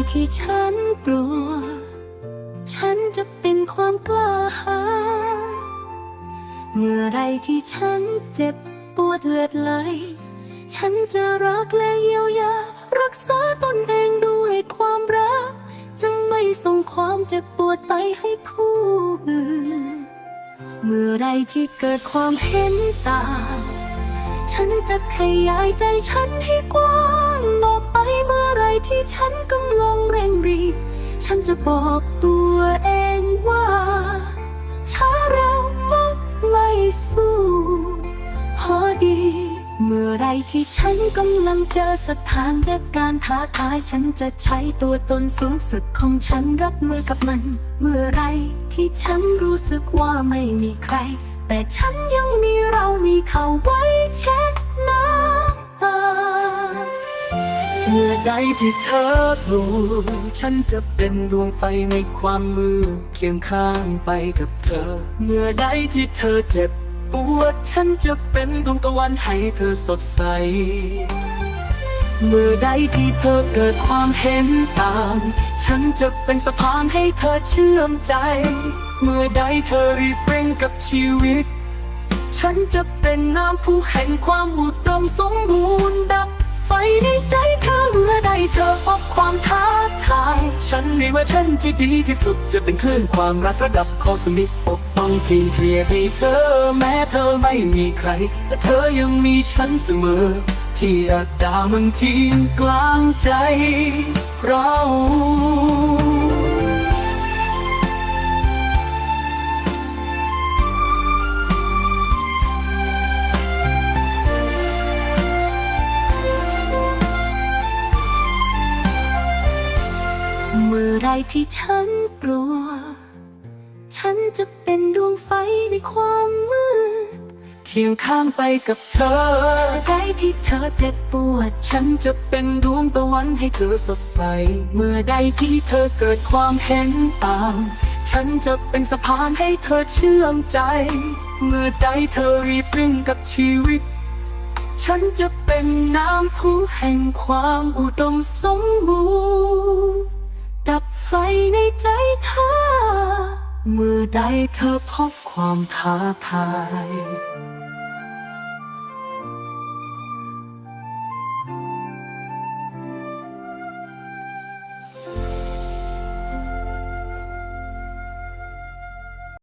มื่อไรที่ฉันกลัว ฉันจะเป็นความกล้าหาญเมื่อไรที่ฉันเจ็บปวดเลือดไหล ฉันจะรักและเยียวยา รักษาตนเองด้วยความรัก จะไม่ส่งความเจ็บปวดไปให้ผู้อื่น เมื่อไรที่เกิดความเห็นต่าง ฉันจะขยายใจฉันให้กว้างออกไปเมื่อไรที่ฉันกำลังเร่งรีบฉันจะบอกตัวเองว่าช้าเร็วมักไม่สู้พอดี เมื่อไรที่ฉันกำลังเจอสถานการณ์ท้าทายฉันจะใช้ตัวตนสูงสุดของฉันรับมือกับมัน เมื่อไรที่ฉันรู้สึกว่าไม่มีใคร แต่ฉันยังมีเรามีเขาไว้เช็ดน้ำตาเมื่อใดที่เธอกลัวฉันจะเป็นดวงไฟในความมืดเคียงข้างไปกับเธอ เมื่อใดที่เธอเจ็บปวดฉันจะเป็นดวงตะวันให้เธอสดใส เมื่อใดที่เธอเกิดความเห็นต่าง ฉันจะเป็นสะพานให้เธอเชื่อมใจ เมื่อใดเธอรีบเร่งกับชีวิต ฉันจะเป็นน้ำผู้แห่งความอุดมสมบูรณ์ดับไฟในใจเธอเมื่อใดเธอพบความท้าทาย ฉันในเวอร์ชันที่ดีที่สุดจะเป็นคลื่นความรักระดับคอสมิกปกป้องเพียงเคลียให้เธอ แม้เธอไม่มีใคร แต่เธอยังมีฉันเสมอ ที่อาจดาวมันทิ้งกลางใจเราเมื่อไรที่ฉันกลัว ฉันจะเป็นดวงไฟในความมืด เคียงข้างไปกับเธอเมื่อใดที่เธอเจ็บปวด ฉันจะเป็นดวงตะวันให้เธอสดใส เมื่อใดที่เธอเกิดความเห็นต่าง ฉันจะเป็นสะพานให้เธอเชื่อมใจ เมื่อใดเธอรีบวิ่งกับชีวิต ฉันจะเป็นน้ำพุแห่งความอุดมสมบูรณ์ดับไฟในใจเธอ เมื่อใดเธอพบความท้าทาย